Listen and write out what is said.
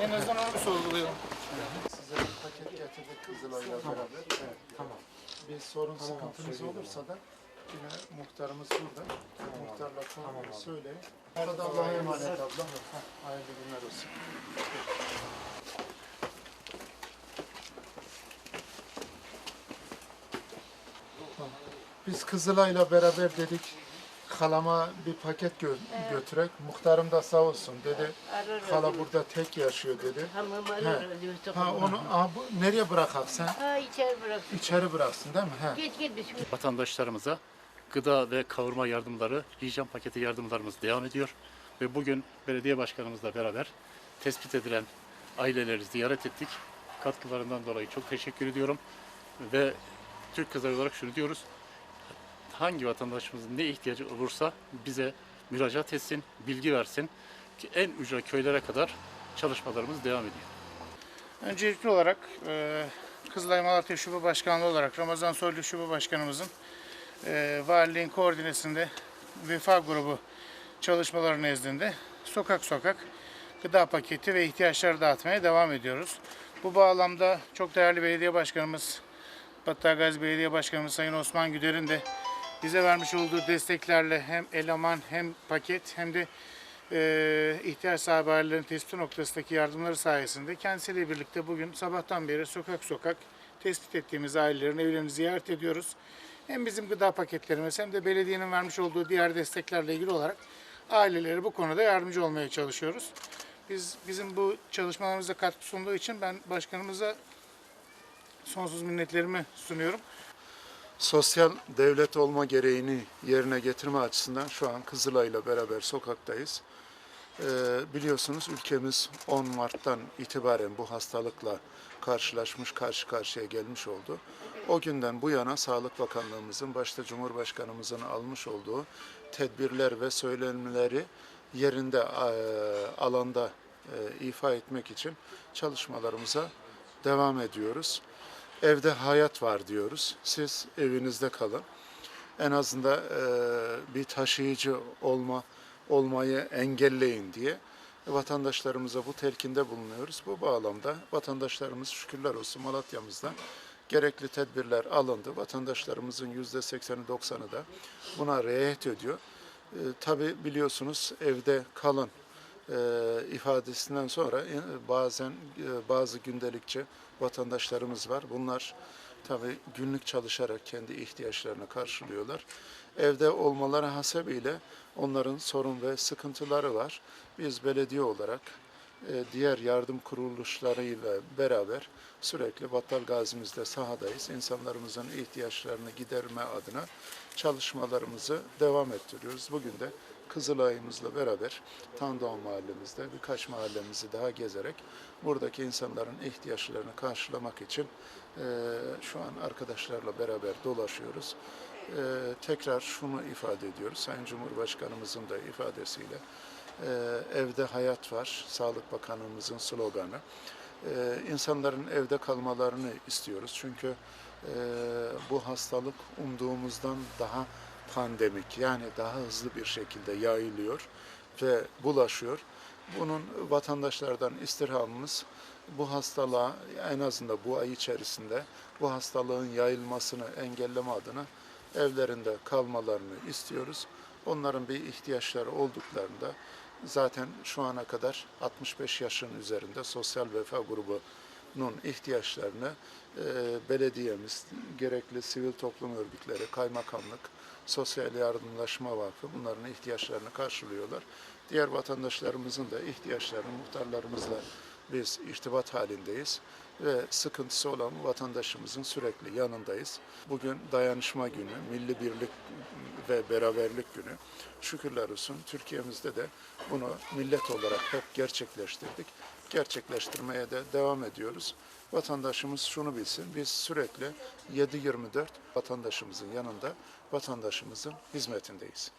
En azından onu sorguluyorum. Size bir paket getirdik Kızılay'la beraber. Evet, tamam. Bir sorun sıkıntınız olursa da yine muhtarımız burada. Muhtarla tamam, söyleyin. Arada Allah'a emanet abla. Hayırlı günler olsun. Tamam. Biz Kızılay'la beraber dedik halama bir paket gö- götürek. Muhtarım da sağ olsun dedi. Hala burada tek yaşıyor dedi. Tamam He. ararız. Ha onu aha, bu, nereye bırakak sen? Ha içeri bırak. İçeri bıraksın değil mi? He. Git git biz. vatandaşlarımıza gıda ve kavurma yardımları, hijyen paketi yardımlarımız devam ediyor. Ve bugün belediye başkanımızla beraber tespit edilen aileleri ziyaret ettik. Katkılarından dolayı çok teşekkür ediyorum. Ve Türk Kızları olarak şunu diyoruz. Hangi vatandaşımızın ne ihtiyacı olursa bize müracaat etsin, bilgi versin. Ki en ücra köylere kadar çalışmalarımız devam ediyor. Öncelikli olarak e, Kızılay Malatya Şube Başkanlığı olarak Ramazan Soylu Şube Başkanımızın e, valiliğin koordinesinde vefa grubu çalışmaları nezdinde sokak sokak gıda paketi ve ihtiyaçları dağıtmaya devam ediyoruz. Bu bağlamda çok değerli belediye başkanımız Batı Gazi Belediye Başkanımız Sayın Osman Güder'in de bize vermiş olduğu desteklerle hem eleman hem paket hem de e, ihtiyaç sahibi ailelerin tespit noktasındaki yardımları sayesinde kendisiyle birlikte bugün sabahtan beri sokak sokak tespit ettiğimiz ailelerin evlerini ziyaret ediyoruz. Hem bizim gıda paketlerimiz hem de belediyenin vermiş olduğu diğer desteklerle ilgili olarak ailelere bu konuda yardımcı olmaya çalışıyoruz. Biz bizim bu çalışmalarımıza katkı sunduğu için ben başkanımıza sonsuz minnetlerimi sunuyorum. Sosyal devlet olma gereğini yerine getirme açısından şu an Kızılay'la beraber sokaktayız. Ee, biliyorsunuz ülkemiz 10 Mart'tan itibaren bu hastalıkla karşılaşmış, karşı karşıya gelmiş oldu. O günden bu yana Sağlık Bakanlığımızın, başta Cumhurbaşkanımızın almış olduğu tedbirler ve söylenmeleri yerinde, e, alanda e, ifa etmek için çalışmalarımıza devam ediyoruz. Evde hayat var diyoruz. Siz evinizde kalın. En azından e, bir taşıyıcı olma olmayı engelleyin diye vatandaşlarımıza bu telkinde bulunuyoruz. Bu bağlamda vatandaşlarımız şükürler olsun Malatya'mızda gerekli tedbirler alındı. Vatandaşlarımızın yüzde sekseni doksanı da buna riayet ediyor. E, tabii biliyorsunuz evde kalın ifadesinden sonra e, bazen e, bazı gündelikçe vatandaşlarımız var. Bunlar tabii günlük çalışarak kendi ihtiyaçlarını karşılıyorlar. Evde olmaları hasebiyle onların sorun ve sıkıntıları var. Biz belediye olarak e, diğer yardım kuruluşlarıyla beraber sürekli Battal Gazi'mizde sahadayız. İnsanlarımızın ihtiyaçlarını giderme adına çalışmalarımızı devam ettiriyoruz. Bugün de Kızılay'ımızla beraber Tandoğan mahallemizde birkaç mahallemizi daha gezerek buradaki insanların ihtiyaçlarını karşılamak için e, şu an arkadaşlarla beraber dolaşıyoruz. E, tekrar şunu ifade ediyoruz. Sayın Cumhurbaşkanımızın da ifadesiyle e, evde hayat var. Sağlık Bakanımızın sloganı. E, insanların evde kalmalarını istiyoruz. Çünkü e, bu hastalık umduğumuzdan daha pandemik yani daha hızlı bir şekilde yayılıyor ve bulaşıyor. Bunun vatandaşlardan istirhamımız bu hastalığa en azından bu ay içerisinde bu hastalığın yayılmasını engelleme adına evlerinde kalmalarını istiyoruz. Onların bir ihtiyaçları olduklarında zaten şu ana kadar 65 yaşın üzerinde sosyal vefa grubunun ihtiyaçlarını e, belediyemiz, gerekli sivil toplum örgütleri, kaymakamlık, Sosyal Yardımlaşma Vakfı bunların ihtiyaçlarını karşılıyorlar. Diğer vatandaşlarımızın da ihtiyaçlarını muhtarlarımızla biz irtibat halindeyiz ve sıkıntısı olan vatandaşımızın sürekli yanındayız. Bugün dayanışma günü, milli birlik ve beraberlik günü. Şükürler olsun Türkiye'mizde de bunu millet olarak hep gerçekleştirdik. Gerçekleştirmeye de devam ediyoruz. Vatandaşımız şunu bilsin, biz sürekli 7-24 vatandaşımızın yanında, vatandaşımızın hizmetindeyiz.